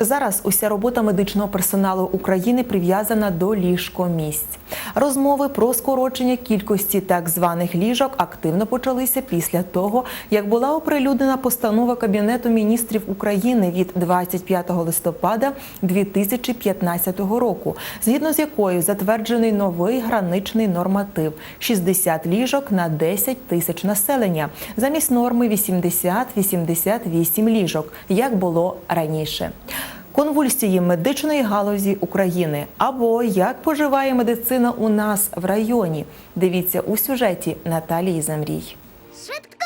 Зараз уся робота медичного персоналу України прив'язана до ліжкомісць. Розмови про скорочення кількості так званих ліжок активно почалися після того, як була оприлюднена постанова Кабінету міністрів України від 25 листопада 2015 року, згідно з якою затверджений новий граничний норматив 60 ліжок на 10 тисяч населення, замість норми 80-88 ліжок, як було раніше. Конвульсії медичної галузі України або як поживає медицина у нас в районі. Дивіться у сюжеті Наталії Замрій. Швидко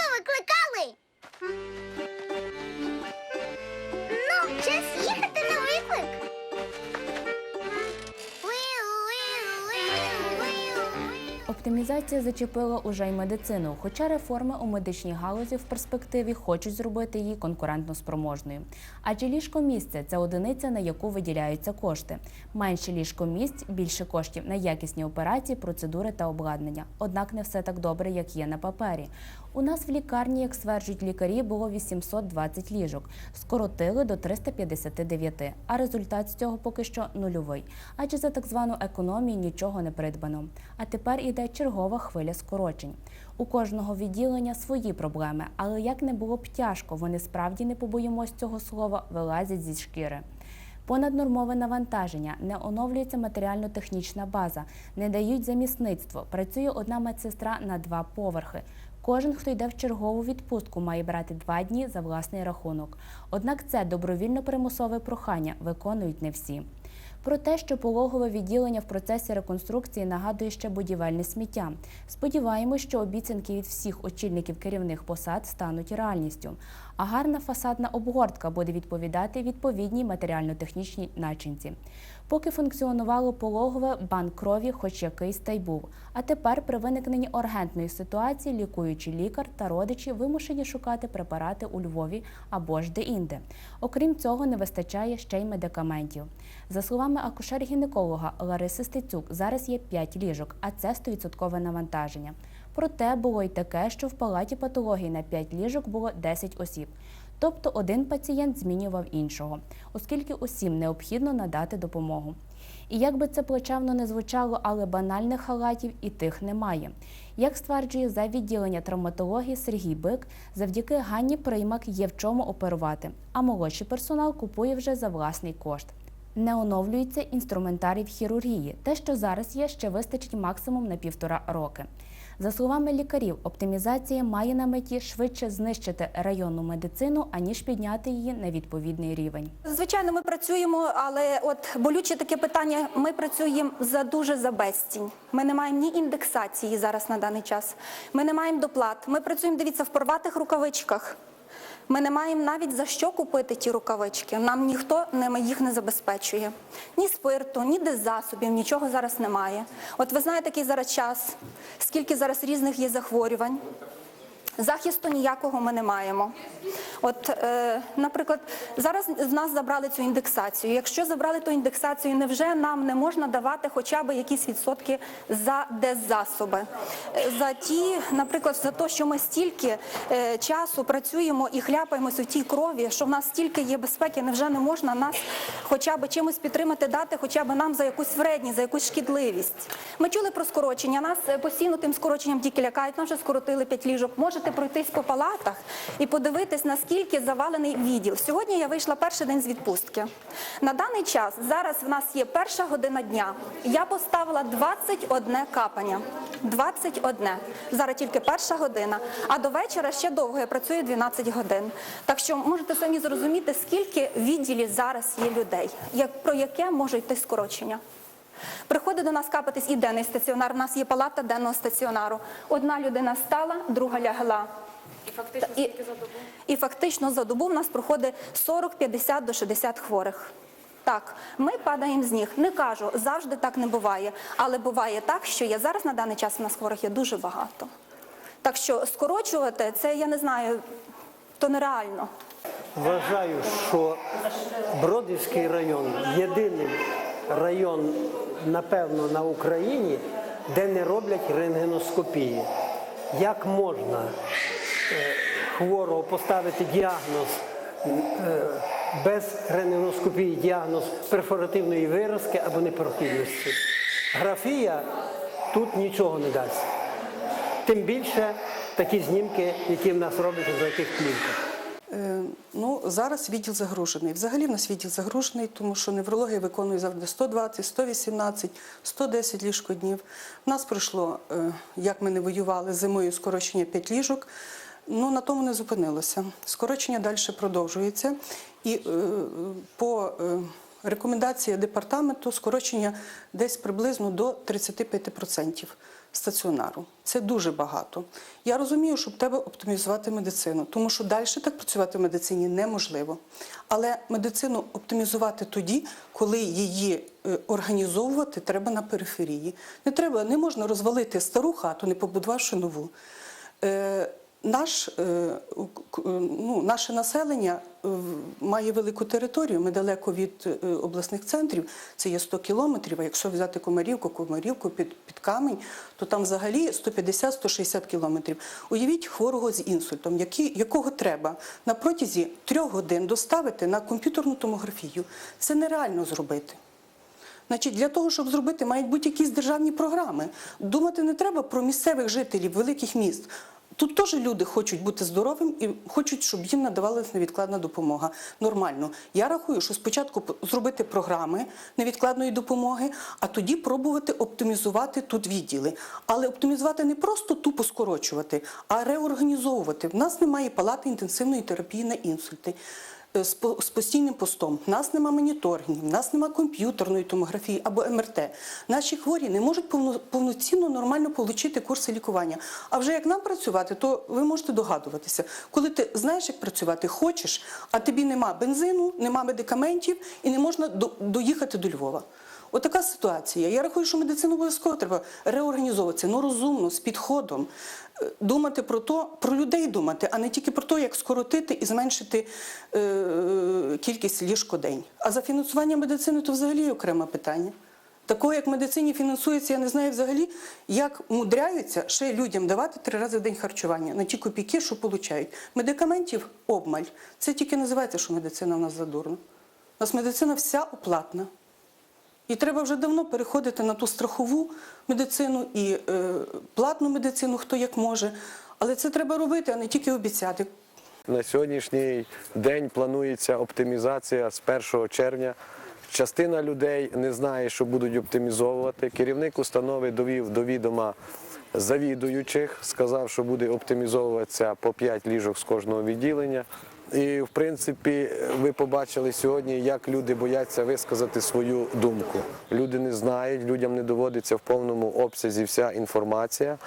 Оптимізація зачепила уже й медицину, хоча реформи у медичній галузі в перспективі хочуть зробити її конкурентно спроможною. Адже ліжко-місце – це одиниця, на яку виділяються кошти. Менше ліжко-місць, більше коштів на якісні операції, процедури та обладнання. Однак не все так добре, як є на папері. У нас в лікарні, як стверджують лікарі, було 820 ліжок, скоротили до 359, а результат з цього поки що нульовий. Адже за так звану економію нічого не придбано. А тепер іде чергова хвиля скорочень. У кожного відділення свої проблеми, але як не було б тяжко, вони справді не побоїмось цього слова, вилазять зі шкіри. Понаднормове навантаження, не оновлюється матеріально-технічна база, не дають замісництво. Працює одна медсестра на два поверхи. Кожен, хто йде в чергову відпустку, має брати два дні за власний рахунок. Однак це добровільно-примусове прохання виконують не всі. Про те, що пологове відділення в процесі реконструкції нагадує ще будівельне сміття. Сподіваємось, що обіцянки від всіх очільників керівних посад стануть реальністю. А гарна фасадна обгортка буде відповідати відповідній матеріально-технічній начинці. Поки функціонувало пологове, банк крові, хоч якийсь та й був. А тепер при виникненні ургентної ситуації лікуючий лікар та родичі вимушені шукати препарати у Львові або ж де-інде. Окрім цього, не вистачає ще й медикаментів. За словами акушер-гінеколога Лариси Стецюк, зараз є 5 ліжок, а це 100% навантаження. Проте було й таке, що в палаті патології на 5 ліжок було 10 осіб. Тобто один пацієнт змінював іншого, оскільки усім необхідно надати допомогу. І як би це плачевно не звучало, але банальних халатів і тих немає. Як стверджує за відділення травматології Сергій Бик, завдяки Ганні Приймак є в чому оперувати, а молодший персонал купує вже за власний кошт. Не оновлюється інструментарій в хірургії. Те, що зараз є, ще вистачить максимум на півтора роки. За словами лікарів, оптимізація має на меті швидше знищити районну медицину, аніж підняти її на відповідний рівень. Звичайно, ми працюємо, але от болюче таке питання. Ми працюємо за дуже за безцінь. Ми не маємо ні індексації зараз на даний час. Ми не маємо доплат. Ми працюємо, дивіться, в порватих рукавичках. Ми не маємо навіть за що купити ті рукавички. Нам ніхто не їх не забезпечує. Ні спирту, ні деззасобів, нічого зараз немає. От ви знаєте, який зараз час, скільки зараз різних є захворювань. Захисту ніякого ми не маємо. От, е, наприклад, зараз з нас забрали цю індексацію. Якщо забрали ту індексацію, невже нам не можна давати хоча б якісь відсотки за деззасоби? Е, За ті, наприклад, за те, що ми стільки е, часу працюємо і хляпаємося в тій крові, що в нас стільки є безпеки, невже не можна нас хоча б чимось підтримати, дати хоча б нам за якусь вредність, за якусь шкідливість? Ми чули про скорочення. Нас е, постійно тим скороченням тільки лякають. Нам вже скоротили п'ять ліжок. Можете пройтись по палатах і подивитись, наскільки завалений відділ. Сьогодні я вийшла перший день з відпустки. На даний час зараз в нас є перша година дня. Я поставила 21 капання. 21. Зараз тільки перша година. А до вечора ще довго я працюю 12 годин. Так що можете самі зрозуміти, скільки в відділі зараз є людей, як про яке може йти скорочення. Приходить до нас капатись і денний стаціонар. У нас є палата денного стаціонару. Одна людина стала, друга лягла. І фактично, і, за добу? і фактично за добу в нас проходить 40, 50 до 60 хворих. Так, ми падаємо з ніг. Не кажу, завжди так не буває. Але буває так, що є зараз на даний час у нас хворих є дуже багато. Так що скорочувати це я не знаю, то нереально. Вважаю, що Бродівський район єдиний район, напевно, на Україні, де не роблять рентгеноскопії. Як можна хворого поставити діагноз е, без рентгеноскопії діагноз перфоративної виразки або непрохідності. Графія тут нічого не дасть. Тим більше такі знімки, які в нас роблять в таких плівках. Е, Ну, зараз відділ загружений. Взагалі в нас відділ загружений, тому що неврологія виконує завжди 120, 118, 110 ліжкоднів. У нас пройшло, е, як ми не воювали зимою, скорочення 5 ліжок. Ну, на тому не зупинилося. Скорочення далі продовжується. І е, по е, рекомендації департаменту скорочення десь приблизно до 35% стаціонару. Це дуже багато. Я розумію, що треба оптимізувати медицину, тому що далі так працювати в медицині неможливо. Але медицину оптимізувати тоді, коли її е, організовувати треба на периферії. Не треба, не можна розвалити стару хату, не побудувавши нову. Е, наш, е, ну, наше населення е, має велику територію. Ми далеко від е, обласних центрів. Це є 100 кілометрів. А якщо взяти Комарівку, Комарівку під, під камінь, то там взагалі 150-160 кілометрів. Уявіть хворого з інсультом, який, якого треба на протязі трьох годин доставити на комп'ютерну томографію. Це нереально зробити. Значить, для того, щоб зробити, мають бути якісь державні програми. Думати не треба про місцевих жителів великих міст. Тут теж люди хочуть бути здоровим і хочуть, щоб їм надавалася невідкладна допомога. Нормально. Я рахую, що спочатку зробити програми невідкладної допомоги, а тоді пробувати оптимізувати тут відділи. Але оптимізувати не просто тупо скорочувати, а реорганізовувати. В нас немає палати інтенсивної терапії на інсульти з постійним постом. В нас нема моніторингів, у нас нема комп'ютерної томографії або МРТ. Наші хворі не можуть повно- повноцінно нормально отримати курси лікування. А вже як нам працювати, то ви можете догадуватися, коли ти знаєш, як працювати, хочеш, а тобі нема бензину, нема медикаментів і не можна до- доїхати до Львова. Отака ситуація. Я рахую, що медицину обов'язково треба реорганізовуватися, ну розумно, з підходом, Е, думати про то, про людей думати, а не тільки про те, як скоротити і зменшити е, кількість ліжкодень. А за фінансування медицини то взагалі окреме питання. Такого, як медицині фінансується, я не знаю взагалі, як мудряються ще людям давати три рази в день харчування на ті копійки, що получають. Медикаментів обмаль. Це тільки називається, що медицина в нас задурна. У нас медицина вся оплатна. І треба вже давно переходити на ту страхову медицину і е, платну медицину, хто як може. Але це треба робити, а не тільки обіцяти. На сьогоднішній день планується оптимізація з 1 червня. Частина людей не знає, що будуть оптимізовувати. Керівник установи довів до відома завідуючих, сказав, що буде оптимізовуватися по 5 ліжок з кожного відділення. І в принципі, ви побачили сьогодні, як люди бояться висказати свою думку. Люди не знають, людям не доводиться в повному обсязі вся інформація.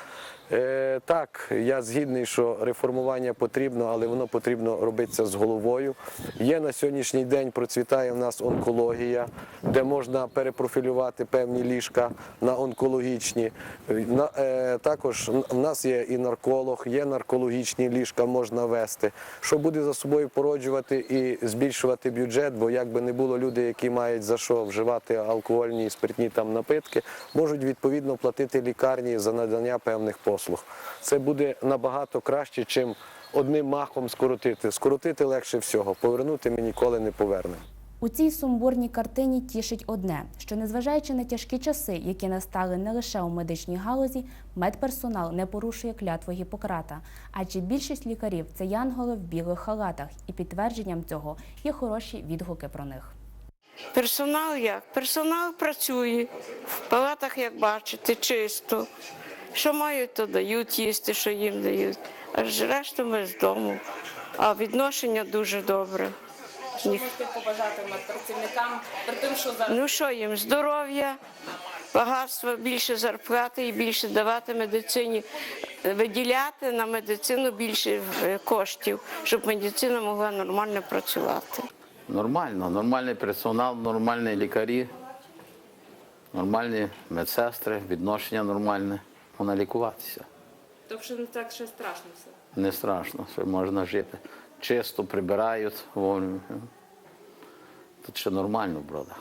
Е, так, я згідний, що реформування потрібно, але воно потрібно робитися з головою. Є на сьогоднішній день процвітає в нас онкологія, де можна перепрофілювати певні ліжка на онкологічні. Е, е, також в нас є і нарколог, є наркологічні ліжка, можна вести. Що буде за собою породжувати і збільшувати бюджет, бо як би не було люди, які мають за що вживати алкогольні і спиртні там напитки, можуть відповідно платити лікарні за надання певних послуг. Це буде набагато краще, чим одним махом скоротити. Скоротити легше всього, повернути ми ніколи не повернемо. У цій сумбурній картині тішить одне, що незважаючи на тяжкі часи, які настали не лише у медичній галузі, медперсонал не порушує клятву Гіппократа, адже більшість лікарів це янголи в білих халатах, і підтвердженням цього є хороші відгуки про них. Персонал як? Персонал працює в палатах, як бачите, чисто. Що мають, то дають їсти, що їм дають. Аж решту ми з дому. А відношення дуже добре. Ні- можете побажати медпрацівникам при тим, що зараз Ну що їм? Здоров'я, багатство, більше зарплати і більше давати медицині, виділяти на медицину більше е, коштів, щоб медицина могла нормально працювати. Нормально, нормальний персонал, нормальні лікарі, нормальні медсестри, відношення нормальне. Можна лікуватися. тобто не так ще страшно все. Не страшно, що можна жити. Чисто прибирають. Тут ще нормально, брата.